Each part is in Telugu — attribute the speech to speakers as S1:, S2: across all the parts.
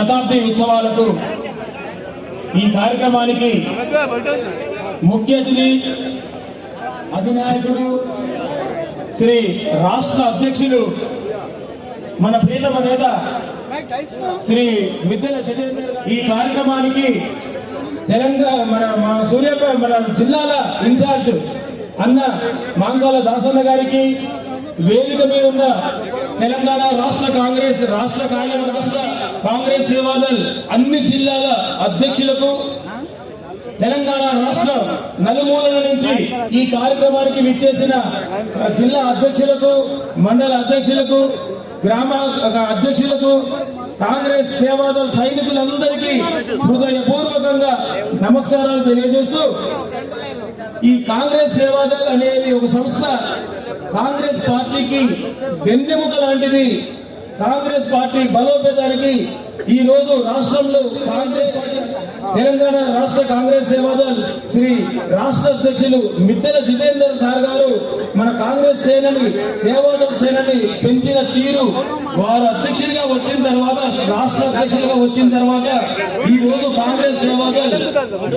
S1: శతాబ్ది ఉత్సవాలకు ఈ కార్యక్రమానికి ముఖ్య అతిథి అధినాయకుడు శ్రీ రాష్ట్ర అధ్యక్షులు మన ప్రీతమ నేత శ్రీ మిద్దెల ఈ కార్యక్రమానికి తెలంగాణ మన మా సూర్యాపేట మన జిల్లాల ఇన్ఛార్జ్ అన్న మాంగాల దాసన్న గారికి వేదిక మీద ఉన్న తెలంగాణ రాష్ట్ర కాంగ్రెస్ రాష్ట్ర కార్య రాష్ట్ర కాంగ్రెస్ సేవాదల్ అన్ని జిల్లాల అధ్యక్షులకు తెలంగాణ రాష్ట్ర నలుమూలల నుంచి ఈ కార్యక్రమానికి విచ్చేసిన జిల్లా అధ్యక్షులకు మండల అధ్యక్షులకు గ్రామ అధ్యక్షులకు కాంగ్రెస్ సేవాదళ సైనికులందరికీ హృదయపూర్వకంగా నమస్కారాలు తెలియజేస్తూ ఈ కాంగ్రెస్ సేవాదళ్ అనేది ఒక సంస్థ కాంగ్రెస్ పార్టీకి వెన్నెముక లాంటిది. కాంగ్రెస్ పార్టీ బలోపేతానికి ఈ రోజు రాష్ట్రంలో కాంగ్రెస్ పార్టీ తెలంగాణ రాష్ట్ర కాంగ్రెస్ సేవాదల్ శ్రీ రాష్ట్ర అధ్యక్షులు మిద్దెల జితేందర్ సార్ గారు మన కాంగ్రెస్ సేనని సేవాదల్ సేనని పెంచిన తీరు వారు అధ్యక్షుడిగా వచ్చిన తర్వాత రాష్ట్ర అధ్యక్షులుగా వచ్చిన తర్వాత ఈ రోజు కాంగ్రెస్ సేవాదల్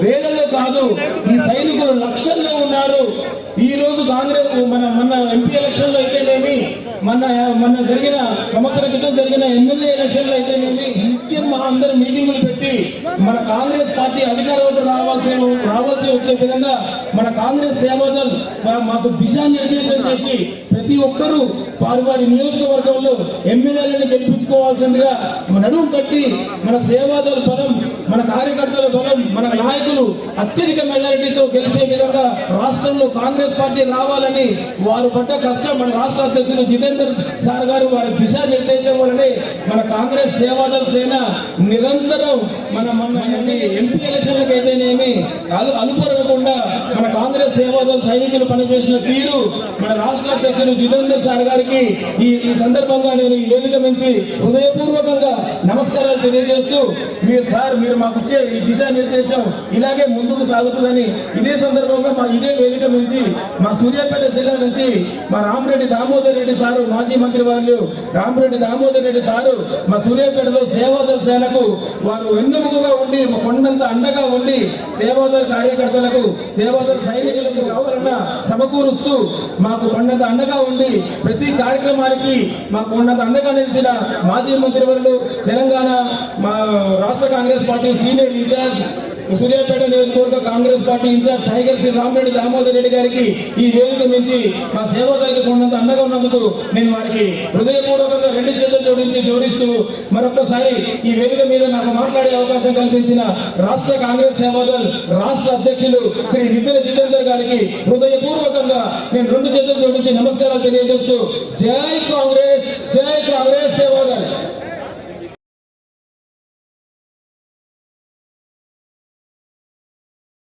S1: వేలలో కాదు ఈ సైనికులు లక్షల్లో ఉన్నారు. ఈ రోజు కాంగ్రెస్ మన మన ఎంపీ ఎలక్షన్లో అయితేనేమి మన మన జరిగిన జరిగిన ఎమ్మెల్యే ఎలక్షన్లు అయితే అయితేనేమి నిత్యం మా అందరు మీటింగులు పెట్టి మన కాంగ్రెస్ పార్టీ అధికారంలో రావాల్సి రావాల్సి వచ్చే విధంగా మన కాంగ్రెస్ సేవదల్ మాకు దిశానిర్దేశం చేసి ప్రతి ఒక్కరూ వారి వారి నియోజకవర్గంలో ఎమ్మెల్యేలను గెలిపించుకోవాల్సిందిగా నడుము కట్టి మన సేవాదల్ బలం మన కార్యకర్త బలం మన నాయకులు అత్యధిక మెజారిటీతో గెలిచే విధంగా రాష్ట్రంలో కాంగ్రెస్ పార్టీ రావాలని వారు పడ్డ కష్టం మన రాష్ట్ర అధ్యక్షులు జితేందర్ సార్ గారు వారి దిశా నిర్దేశం వలనే మన కాంగ్రెస్ సేవాదళ సేన నిరంతరం మన మన ఎంపీ ఎలక్షన్లకు అయితేనేమి అనుపరగకుండా మన కాంగ్రెస్ సేవాదళ సైనికులు పనిచేసిన తీరు మన రాష్ట్ర అధ్యక్షులు జితేందర్ సార్ గారికి ఈ ఈ సందర్భంగా నేను ఈ వేదిక నుంచి హృదయపూర్వక నమస్కారాలు తెలియజేస్తూ మీరు సార్ మీరు మాకు ఇచ్చే ఈ దిశానిర్దేశం ఇలాగే ముందుకు సాగుతుందని ఇదే సందర్భంగా మా ఇదే వేదిక నుంచి మా సూర్యాపేట జిల్లా నుంచి మా రామరెడ్డి దామోదర్ రెడ్డి సారు మాజీ మంత్రి వాళ్ళు రామరెడ్డి దామోదర్ రెడ్డి సారు మా సూర్యాపేటలో సేవాదల సేనకు వారు వెన్నెముకగా ఉండి మా కొండంత అండగా ఉండి సేవాదల కార్యకర్తలకు సేవాదల సైనికులకు కావాలన్నా సమకూరుస్తూ మాకు కొండంత అండగా ఉండి ప్రతి కార్యక్రమానికి మాకు కొండంత అండగా నిలిచిన మాజీ మంత్రి మంత్రివర్యులు తెలంగాణ మా రాష్ట్ర Congress party senior in charge Suryapet నియోజకవర్గ Congress party in charge tiger Shri Ramareddy Damodar Reddy గారికి ఈ వేదిక మించి మా సేవకులకి ఉన్నంత అండగా ఉన్నందుకు నేను వారికి హృదయపూర్వకంగా రెండు చేతులు జోడించి జోడిస్తూ మరొకసారి ఈ వేదిక మీద నాకు మాట్లాడే అవకాశం కల్పించిన రాష్ట్ర కాంగ్రెస్ సేవాదల్ రాష్ట్ర అధ్యక్షులు శ్రీ విపిన జితేందర్ గారికి హృదయపూర్వకంగా నేను రెండు చేతులు జోడించి నమస్కారాలు తెలియజేస్తూ జై కాంగ్రెస్!